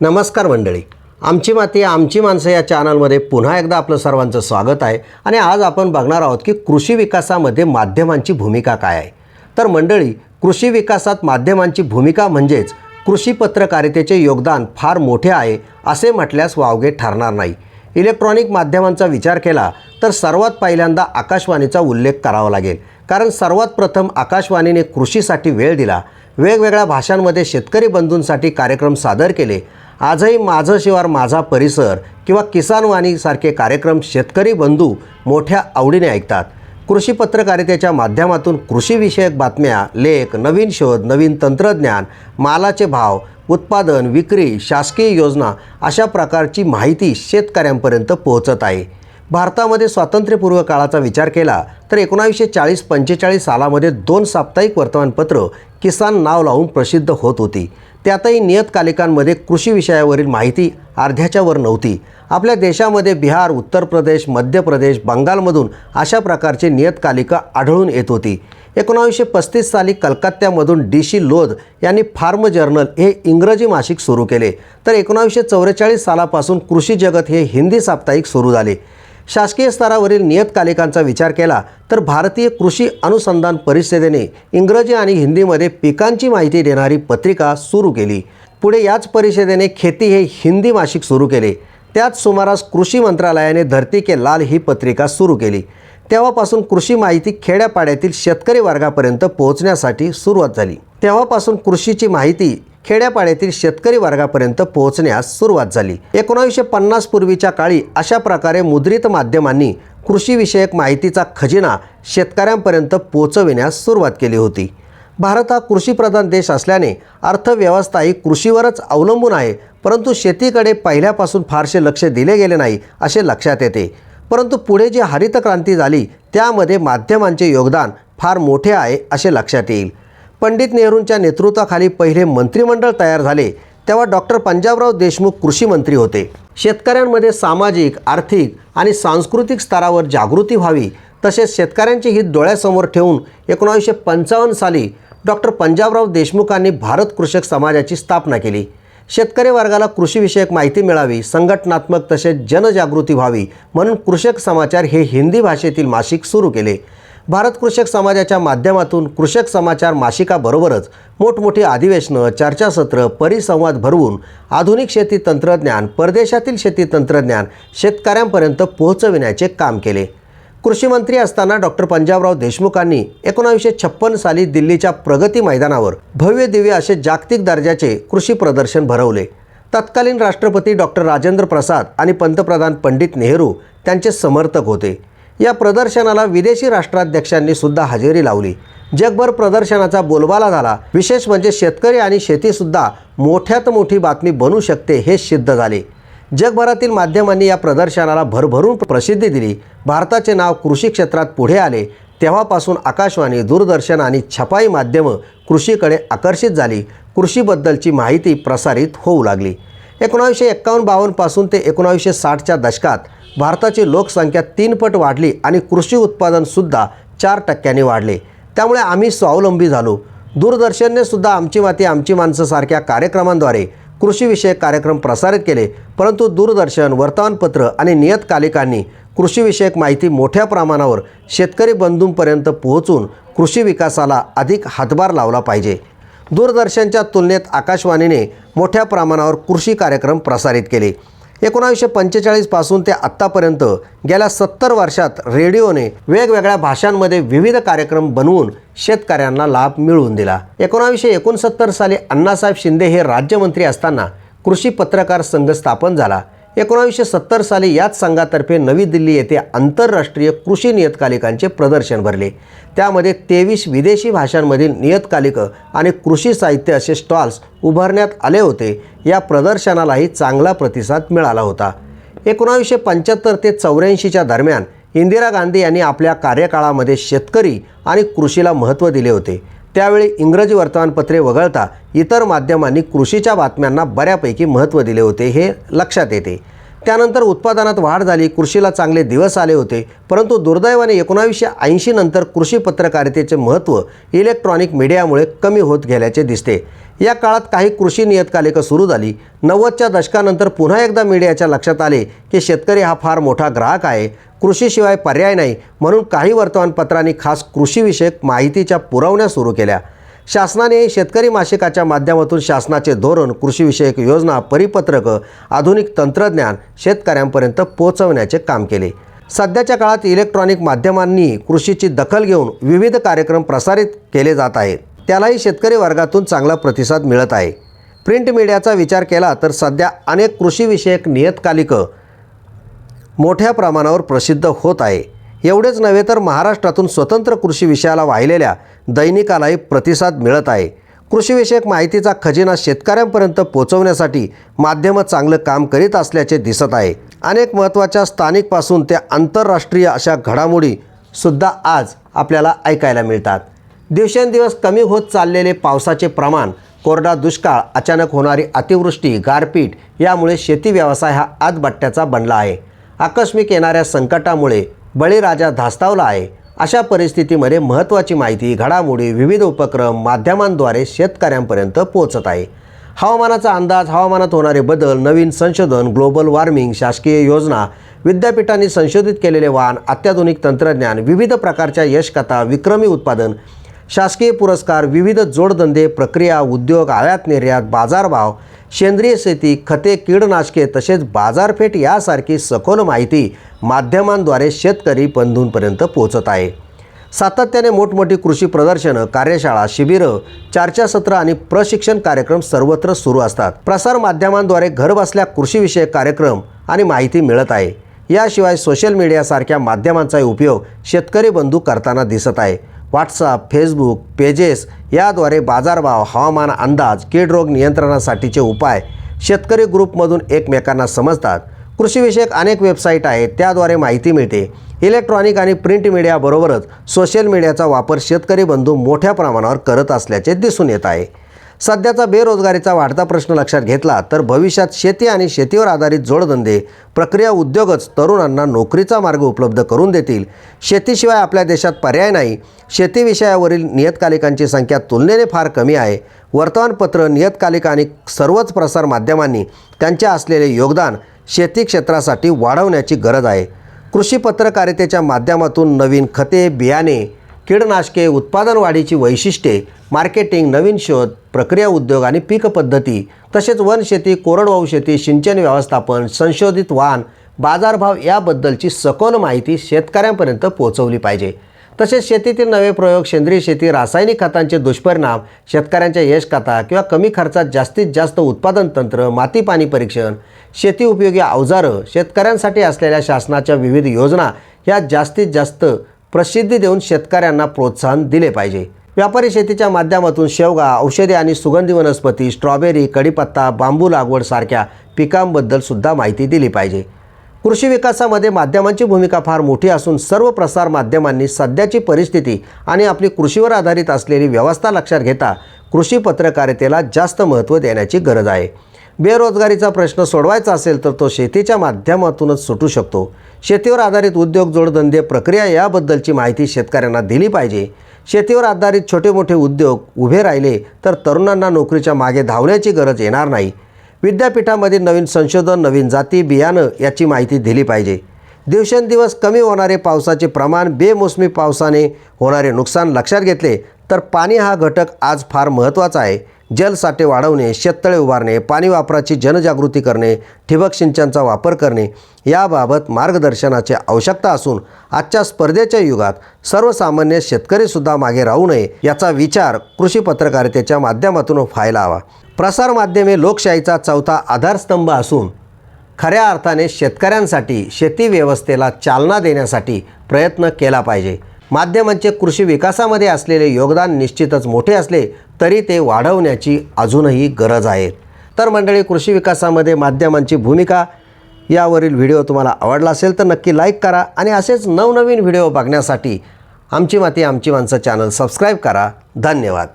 नमस्कार मंडळी. आमची माती आमची माणसं या चॅनलमध्ये पुन्हा एकदा आपलं सर्वांचं स्वागत आहे आणि आज आपण बघणार आहोत की कृषी विकासामध्ये माध्यमांची भूमिका काय आहे. तर मंडळी कृषी विकासात माध्यमांची भूमिका म्हणजेच कृषी पत्रकारितेचे योगदान फार मोठे आहे असे म्हटल्यास वावगे ठरणार नाही. इलेक्ट्रॉनिक माध्यमांचा विचार केला तर सर्वात पहिल्यांदा आकाशवाणीचा उल्लेख करावा लागेल. कारण सर्वात प्रथम आकाशवाणीने कृषीसाठी वेळ दिला. वेगवेगळ्या भाषांमध्ये शेतकरी बंधूंसाठी कार्यक्रम सादर केले. आजही माझं शिवार माझा परिसर किंवा किसानवाणीसारखे कार्यक्रम शेतकरी बंधू मोठ्या आवडीने ऐकतात. कृषी पत्रकारितेच्या माध्यमातून कृषीविषयक बातम्या लेख नवीन शोध नवीन तंत्रज्ञान मालाचे भाव उत्पादन विक्री शासकीय योजना अशा प्रकारची माहिती शेतकऱ्यांपर्यंत पोहोचत आहे. भारतामध्ये स्वातंत्र्यपूर्व काळाचा विचार केला तर एकोणावीसशे चाळीस पंचेचाळीस सालामध्ये दोन साप्ताहिक वर्तमानपत्र किसान नाव लावून प्रसिद्ध होत होती. त्यातही नियतकालिकांमध्ये कृषी विषयावरील माहिती अर्ध्याच्या वर नव्हती. आपल्या देशामध्ये बिहार उत्तर प्रदेश मध्य प्रदेश बंगालमधून अशा प्रकारची नियतकालिका आढळून येत होती. एकोणावीसशे पस्तीस साली कलकत्त्यामधून डी सी लोध यांनी फार्म जर्नल हे इंग्रजी मासिक सुरू केले. तर एकोणावीसशे चौवेचाळीस सालापासून कृषी जगत हे हिंदी साप्ताहिक सुरू झाले. शासकीय स्तरावरील नियतकालिकांचा विचार केला तर भारतीय कृषी अनुसंधान परिषदेने इंग्रजी आणि हिंदीमध्ये पिकांची माहिती देणारी पत्रिका सुरू केली. पुढे याच परिषदेने खेती हे हिंदी मासिक सुरू केले. त्याच सुमारास कृषी मंत्रालयाने धरती के लाल ही पत्रिका सुरू केली. तेव्हापासून कृषी माहिती खेड्यापाड्यातील शेतकरी वर्गापर्यंत पोहोचण्यासाठी सुरुवात झाली. तेव्हापासून कृषीची माहिती खेड्यापाड्यातील शेतकरी वर्गापर्यंत पोहोचण्यास सुरुवात झाली. एकोणावीसशे पन्नास पूर्वीच्या काळी अशा प्रकारे मुद्रित माध्यमांनी कृषीविषयक माहितीचा खजिना शेतकऱ्यांपर्यंत पोहोचविण्यास सुरुवात केली होती. भारत हा कृषीप्रधान देश असल्याने अर्थव्यवस्था ही कृषीवरच अवलंबून आहे परंतु शेतीकडे पहिल्यापासून फारसे लक्ष दिले गेले नाही असे लक्षात येते. परंतु पुढे जी हरित क्रांती झाली त्यामध्ये माध्यमांचे योगदान फार मोठे आहे असे लक्षात येईल. पंडित नेहरूंच्या नेतृत्वाखाली पहिले मंत्रिमंडळ तयार झाले तेव्हा डॉक्टर पंजाबराव देशमुख कृषी मंत्री होते. शेतकऱ्यांमध्ये सामाजिक आर्थिक आणि सांस्कृतिक स्तरावर जागृती व्हावी तसेच शेतकऱ्यांचे हित डोळ्यासमोर ठेवून एकोणावीसशे पंचावन्न साली डॉक्टर पंजाबराव देशमुखांनी भारत कृषक समाजाची स्थापना केली. शेतकरी वर्गाला कृषीविषयक माहिती मिळावी संघटनात्मक तसेच जनजागृती व्हावी म्हणून कृषक समाचार हे हिंदी भाषेतील मासिक सुरू केले. भारत कृषक समाजाच्या माध्यमातून कृषक समाचार मासिकाबरोबरच मोठमोठी अधिवेशनं चर्चासत्र परिसंवाद भरवून आधुनिक शेती तंत्रज्ञान परदेशातील शेती तंत्रज्ञान शेतकऱ्यांपर्यंत पोहोचविण्याचे काम केले. कृषीमंत्री असताना डॉक्टर पंजाबराव देशमुखांनी एकोणावीसशे छप्पन साली दिल्लीच्या प्रगती मैदानावर भव्य दिव्य असे जागतिक दर्जाचे कृषी प्रदर्शन भरवले. तत्कालीन राष्ट्रपती डॉक्टर राजेंद्र प्रसाद आणि पंतप्रधान पंडित नेहरू त्यांचे समर्थक होते. या प्रदर्शनाला विदेशी राष्ट्राध्यक्षांनी सुद्धा हजेरी लावली. जगभर प्रदर्शनाचा बोलबाला झाला. विशेष म्हणजे शेतकरी आणि शेतीसुद्धा मोठ्यात मोठी बातमी बनू शकते हे सिद्ध झाले. जगभरातील माध्यमांनी या प्रदर्शनाला भरभरून प्रसिद्धी दिली. भारताचे नाव कृषी क्षेत्रात पुढे आले. तेव्हापासून आकाशवाणी दूरदर्शन आणि छपाई माध्यमं कृषीकडे आकर्षित झाली. कृषीबद्दलची माहिती प्रसारित होऊ लागली. एकोणावीसशे एक्कावन्न बावन्नपासून ते एकोणावीसशे साठच्या दशकात भारताची लोकसंख्या तीनपट वाढली आणि कृषी उत्पादनसुद्धा चार टक्क्यांनी वाढले. त्यामुळे आम्ही स्वावलंबी झालो. दूरदर्शनने सुद्धा आमची माती आमची माणसं सारख्या कार्यक्रमांद्वारे कृषीविषयक कार्यक्रम प्रसारित केले परंतु दूरदर्शन वर्तमानपत्र आणि नियतकालिकांनी कृषीविषयक माहिती मोठ्या प्रमाणावर शेतकरी बंधूंपर्यंत पोहोचून कृषी विकासाला अधिक हातभार लावला पाहिजे. दूरदर्शनच्या तुलनेत आकाशवाणीने मोठ्या प्रमाणावर कृषी कार्यक्रम प्रसारित केले. एकोणावीसशे पंचेचाळीसपासून ते आत्तापर्यंत गेल्या सत्तर वर्षात रेडिओने वेगवेगळ्या भाषांमध्ये विविध कार्यक्रम बनवून शेतकऱ्यांना लाभ मिळवून दिला. एकोणावीसशे एकोणसत्तर साली अण्णासाहेब शिंदे हे राज्यमंत्री असताना कृषी पत्रकार संघ स्थापन झाला. एकोणावीसशे सत्तर साली याच संघातर्फे नवी दिल्ली येथे आंतरराष्ट्रीय कृषी नियतकालिकांचे प्रदर्शन भरले. त्यामध्ये तेवीस विदेशी भाषांमधील नियतकालिकं आणि कृषी साहित्य असे स्टॉल्स उभारण्यात आले होते. या प्रदर्शनालाही चांगला प्रतिसाद मिळाला होता. एकोणावीसशे पंच्याहत्तर ते चौऱ्याऐंशीच्या दरम्यान इंदिरा गांधी यांनी आपल्या कार्यकाळामध्ये शेतकरी आणि कृषीला महत्त्व दिले होते. त्यावेळी इंग्रजी वर्तमानपत्रे वगळता इतर माध्यमांनी कृषीच्या बातम्यांना बऱ्यापैकी महत्त्व दिले होते हे लक्षात येते. त्यानंतर उत्पादनात वाढ झाली कृषीला चांगले दिवस आले होते परंतु दुर्दैवाने एकोणावीसशे ऐंशी नंतर कृषी पत्रकारितेचे महत्त्व इलेक्ट्रॉनिक मीडियामुळे कमी होत गेल्याचे दिसते. या काळात काही कृषी नियतकालिकं सुरू झाली. नव्वदच्या दशकानंतर पुन्हा एकदा मीडियाच्या लक्षात आले की शेतकरी हा फार मोठा ग्राहक आहे. कृषीशिवाय पर्याय नाही म्हणून काही वर्तमानपत्रांनी खास कृषीविषयक माहितीच्या पुरवण्या सुरू केल्या. शासनाने शेतकरी मासिकाच्या माध्यमातून शासनाचे धोरण कृषीविषयक योजना परिपत्रकं आधुनिक तंत्रज्ञान शेतकऱ्यांपर्यंत पोहोचवण्याचे काम केले. सध्याच्या काळात इलेक्ट्रॉनिक माध्यमांनी कृषीची दखल घेऊन विविध कार्यक्रम प्रसारित केले जात आहेत. त्यालाही शेतकरी वर्गातून चांगला प्रतिसाद मिळत आहे. प्रिंट मीडियाचा विचार केला तर सध्या अनेक कृषीविषयक नियतकालिकं मोठ्या प्रमाणावर प्रसिद्ध होत आहे. एवढेच नव्हे तर महाराष्ट्रातून स्वतंत्र कृषी विषयाला वाहिलेल्या दैनिकालाही प्रतिसाद मिळत आहे. कृषीविषयक माहितीचा खजिना शेतकऱ्यांपर्यंत पोहोचवण्यासाठी माध्यमं चांगलं काम करीत असल्याचे दिसत आहे. अनेक महत्त्वाच्या स्थानिकपासून ते आंतरराष्ट्रीय अशा घडामोडी सुद्धा आज आपल्याला ऐकायला मिळतात. दिवसेंदिवस कमी होत चाललेले पावसाचे प्रमाण कोरडा दुष्काळ अचानक होणारी अतिवृष्टी गारपीट यामुळे शेती व्यवसाय हा आतबट्ट्याचा बनला आहे. आकस्मिक येणाऱ्या संकटामुळे बळीराजा धास्तावला आहे. अशा परिस्थितीमध्ये महत्त्वाची माहिती घडामोडी विविध उपक्रम माध्यमांद्वारे शेतकऱ्यांपर्यंत पोहोचत आहे. हवामानाचा अंदाज हवामानात होणारे बदल नवीन संशोधन ग्लोबल वॉर्मिंग शासकीय योजना विद्यापीठांनी संशोधित केलेले वाहन अत्याधुनिक तंत्रज्ञान विविध प्रकारच्या यशकथा विक्रमी उत्पादन शासकीय पुरस्कार विविध जोडधंदे प्रक्रिया उद्योग आयात निर्यात बाजारभाव सेंद्रिय शेती खते कीडनाशके तसेच बाजारपेठ यासारखी सखोल माहिती माध्यमांद्वारे शेतकरी बंधूंपर्यंत पोहोचत आहे. सातत्याने मोठमोठी कृषी प्रदर्शनं कार्यशाळा शिबिरं चर्चासत्र आणि प्रशिक्षण कार्यक्रम सर्वत्र सुरू असतात. प्रसार माध्यमांद्वारे घरबसल्या कृषीविषयक कार्यक्रम आणि माहिती मिळत आहे. याशिवाय सोशल मीडियासारख्या माध्यमांचाही उपयोग शेतकरी बंधू करताना दिसत आहे. व्हॉट्सअप फेसबुक पेजेस याद्वारे बाजारभाव हवामान अंदाज कीड रोग नियंत्रणासाठीचे उपाय शेतकरी ग्रुपमधून एकमेकांना समजतात. कृषीविषयक अनेक वेबसाईट आहेत त्याद्वारे माहिती मिळते. इलेक्ट्रॉनिक आणि प्रिंट मीडियाबरोबरच सोशल मीडियाचा वापर शेतकरी बंधू मोठ्या प्रमाणावर करत असल्याचे दिसून येत आहे. सध्याचा बेरोजगारीचा वाढता प्रश्न लक्षात घेतला तर भविष्यात शेती आणि शेतीवर आधारित जोडधंदे प्रक्रिया उद्योगच तरुणांना नोकरीचा मार्ग उपलब्ध करून देतील. शेतीशिवाय आपल्या देशात पर्याय नाही. शेती विषयावरील नियतकालिकांची संख्या तुलनेने फार कमी आहे. वर्तमानपत्र नियतकालिक आणि सर्वच प्रसार माध्यमांनी त्यांचे असलेले योगदान शेती क्षेत्रासाठी वाढवण्याची गरज आहे. कृषी पत्रकारितेच्या माध्यमातून नवीन खते बियाणे कीडनाशके उत्पादन वाढीची वैशिष्ट्ये मार्केटिंग नवीन शोध प्रक्रिया उद्योग आणि पीक पद्धती तसेच वनशेती कोरडवाहू शेती सिंचन व्यवस्थापन संशोधित वाहन बाजारभाव याबद्दलची सखोल माहिती शेतकऱ्यांपर्यंत पोहोचवली पाहिजे. तसेच शेतीतील नवे प्रयोग सेंद्रिय शेती रासायनिक खतांचे दुष्परिणाम शेतकऱ्यांच्या यशकथा किंवा कमी खर्चात जास्तीत जास्त उत्पादन तंत्र माती पाणी परीक्षण शेती उपयोगी अवजारं शेतकऱ्यांसाठी असलेल्या शासनाच्या विविध योजना ह्या जास्तीत जास्त प्रसिद्धी देऊन शेतकऱ्यांना प्रोत्साहन दिले पाहिजे. व्यापारी शेतीच्या माध्यमातून शेवगा औषधे आणि सुगंधी वनस्पती स्ट्रॉबेरी कडीपत्ता बांबू लागवड सारख्या पिकांबद्दल सुद्धा माहिती दिली पाहिजे. कृषी विकासामध्ये माध्यमांची भूमिका फार मोठी असून सर्व प्रसार माध्यमांनी सध्याची परिस्थिती आणि आपली कृषीवर आधारित असलेली व्यवस्था लक्षात घेता कृषी पत्रकारितेला जास्त महत्त्व देण्याची गरज आहे. बेरोजगारीचा प्रश्न सोडवायचा असेल तर तो शेतीच्या माध्यमातूनच सुटू शकतो. शेतीवर आधारित उद्योग जोडधंदे प्रक्रिया याबद्दलची माहिती शेतकऱ्यांना दिली पाहिजे. शेतीवर आधारित छोटे मोठे उद्योग उभे राहिले तर तरुणांना नोकरीच्या मागे धावण्याची गरज येणार नाही. विद्यापीठामध्ये नवीन संशोधन नवीन जाती बियाणं याची माहिती दिली पाहिजे. दिवसेंदिवस कमी होणारे पावसाचे प्रमाण बेमोसमी पावसाने होणारे नुकसान लक्षात घेतले तर पाणी हा घटक आज फार महत्त्वाचा आहे. जलसाठे वाढवणे शेततळे उभारणे पाणी वापराची जनजागृती करणे ठिबक सिंचनचा वापर करणे याबाबत मार्गदर्शनाची आवश्यकता असून आजच्या स्पर्धेच्या युगात सर्वसामान्य शेतकरीसुद्धा मागे राहू नये याचा विचार कृषी पत्रकारितेच्या माध्यमातून व्हायला हवा. प्रसारमाध्यमे लोकशाहीचा चौथा आधारस्तंभ असून खऱ्या अर्थाने शेतकऱ्यांसाठी शेती व्यवस्थेला चालना देण्यासाठी प्रयत्न केला पाहिजे. माध्यमांचे कृषी विकासामध्ये असलेले योगदान निश्चितच मोठे असले तरी ते वाढवण्याची अजूनही गरज आहे. तर मंडळी कृषी विकासामध्ये माध्यमांची भूमिका यावरील व्हिडिओ तुम्हाला आवडला असेल तर नक्की लाईक करा आणि असेच नवनवीन व्हिडिओ बघण्यासाठी आमची माती आमची माणसं चॅनल सबस्क्राईब करा. धन्यवाद.